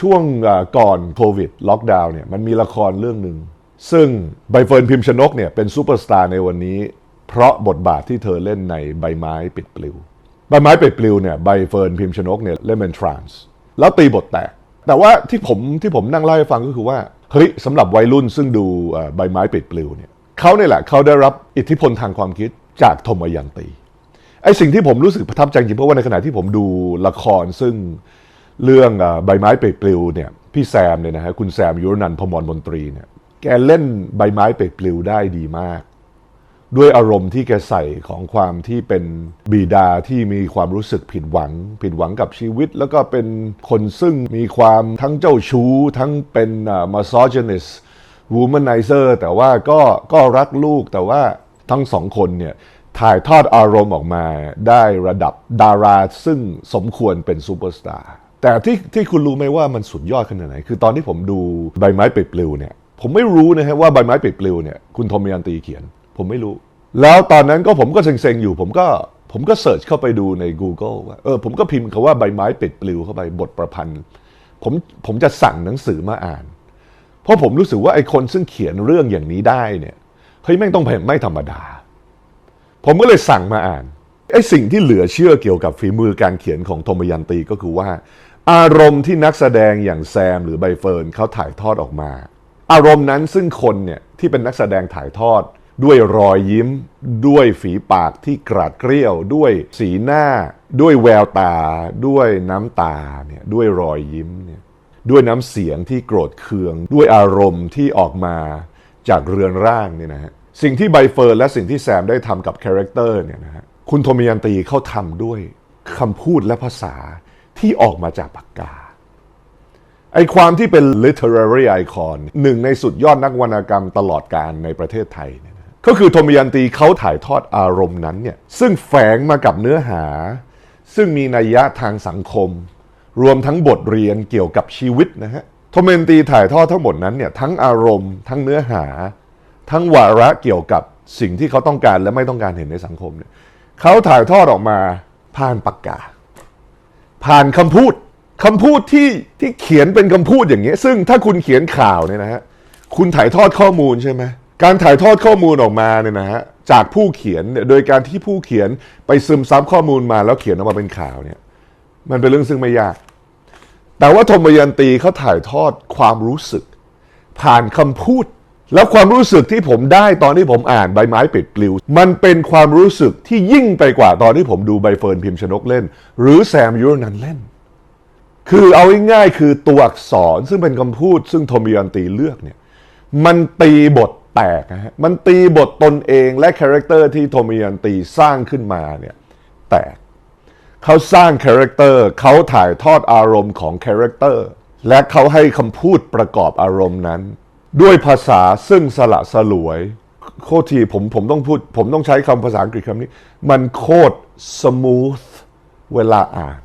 ช่วงก่อนโควิดล็อกดาวน์เนี่ยมันมีละครเรื่องหนึ่งซึ่งใบเฟิร์นพิมพ์ชนกเนี่ยเป็นซูเปอร์สตาร์ในวันนี้ เพราะบทบาทที่เธอเล่นในใบไม้ปิดปลิว ใบไม้ปิดปลิวเนี่ยใบเฟิร์นพิมพ์ชนกเนี่ยเล่นเป็นทรานส์แล้วตีบทแตก แต่ว่าที่ผมที่ผมนั่งเล่าให้ฟังก็คือว่าเฮ้ยสำหรับวัยรุ่นซึ่งดูใบไม้ปิดปลิวเนี่ยเขาเนี่ยแหละเขาได้รับอิทธิพลทางความคิดจากธมยันตีไอสิ่งที่ผมรู้สึกประทับใจจริงเพราะว่าในขณะที่ผมดูละครซึ่ง เรื่องใบไม้เปปลิวเนี่ยพี่แซมเนี่ยนะฮะคุณแซมยุรนันพมรมนตรีเนี่ยแกเล่นใบไม้เปปลิวได้ดีมาก ด้วยอารมณ์ที่แกใส่ของความที่เป็นบิดาที่มีความรู้สึกผิดหวัง ผิดหวังกับชีวิต แล้วก็เป็นคนซึ่งมีความทั้งเจ้าชู้ ทั้งเป็นมาซอจนิส womanizer แต่ว่าก็ก็รักลูกแต่ว่าทั้งสองคนเนี่ยถ่ายทอดอารมณ์ออกมาได้ระดับดาราซึ่งสมควรเป็นซูเปอร์สตาร์ แต่ที่ที่คุณรู้ไหมว่ามันสุดยอดขนาดไหน คือตอนที่ผมดูใบไม้ปลิดปลิวเนี่ย ผมไม่รู้นะฮะว่าใบไม้ปลิดปลิวเนี่ยคุณทอมยันตีเขียน ผมไม่รู้ แล้วตอนนั้นก็ผมก็เซ็งๆอยู่ ผมก็ผมก็เสิร์ชเข้าไปดูใน Google ว่าเออผมก็พิมพ์คาว่าใบไม้ปลิดปลิวเข้าไปบทประพันธ์ ผมผมจะสั่งหนังสือมาอ่าน เพราะผมรู้สึกว่าไอ้คนซึ่งเขียนเรื่องอย่างนี้ได้เนี่ยเฮ้ยแม่งต้องไม่ธรรมดา ผมก็เลยสั่งมาอ่านไอ้สิ่งที่เหลือเชื่อเกี่ยวกับฝีมือการเขียนของโทมยันตีก็คือว่า อารมณ์ที่นักแสดงอย่างแซมหรือใบเฟิร์นเขาถ่ายทอดออกมา อารมณ์นั้นซึ่งคนเนี่ยที่เป็นนักแสดงถ่ายทอด ด้วยรอยยิ้ม ด้วยฝีปากที่กราดเกรี้ยว ด้วยสีหน้า ด้วยแววตา ด้วยน้ำตาเนี่ยด้วยรอยยิ้มเนี่ยด้วยน้ำเสียงที่โกรธเคือง ด้วยอารมณ์ที่ออกมาจากเรือนร่างเนี่ยนะฮะสิ่งที่ใบเฟิร์นและสิ่งที่แซมได้ทำกับคาแรคเตอร์เนี่ยนะฮะคุณโทมิยันตีเขาทำด้วยคำพูดและภาษา ที่ออกมาจากปากกา ไอความที่เป็น literary icon หนึ่งในสุดยอดนักวรรณกรรมตลอดการในประเทศไทยเนี่ยนะก็คือโทมิยันตีเขาถ่ายทอดอารมณ์นั้นเนี่ยซึ่งแฝงมากับเนื้อหา ซึ่งมีนัยยะทางสังคม รวมทั้งบทเรียนเกี่ยวกับชีวิตนะฮะโทมยันตีถ่ายทอดทั้งหมดนั้นเนี่ยทั้งอารมณ์ ทั้งเนื้อหา ทั้งวาระเกี่ยวกับสิ่งที่เขาต้องการและไม่ต้องการเห็นในสังคมเนี่ยเขาถ่ายทอดออกมาผ่านปากกา ผ่านคำพูดคำพูดที่ที่เขียนเป็นคำพูดอย่างเงี้ย ซึ่งถ้าคุณเขียนข่าวเนี่ยนะฮะคุณถ่ายทอดข้อมูลใช่ไหมการถ่ายทอดข้อมูลออกมาเนี่ยนะฮะจากผู้เขียนโดยการที่ผู้เขียนไปซึมซับข้อมูลมาแล้วเขียนออกมาเป็นข่าวเนี่ย มันเป็นเรื่องซึ่งไม่ยาก แต่ว่าธมยันตีเขาถ่ายทอดความรู้สึก ผ่านคำพูด แล้วความรู้สึกที่ผมได้ตอนที่ผมอ่านใบไม้ปิดปลิว มันเป็นความรู้สึกที่ยิ่งไปกว่าตอนที่ผมดูใบเฟิร์นพิมพ์ชนกเล่น หรือแซมยูรนันเล่น คือเอาง่ายๆคือตัวอักษรซึ่งเป็นคำพูดซึ่งโทมิยันตีเลือกเนี่ยมันตีบทแตกนะฮะมันตีบทตนเองและคาแรคเตอร์ที่โทมิยันตีสร้างขึ้นมาเนี่ยแตกเขาสร้างคาแรคเตอร์เขาถ่ายทอดอารมณ์ของคาแรคเตอร์และเขาให้คำพูดประกอบอารมณ์นั้น ด้วยภาษาซึ่งสละสลวย โคตรทีผมผมต้องพูด ผมต้องใช้คำภาษาอังกฤษคำนี้ มันโคตรสมูทเวลาอ่าน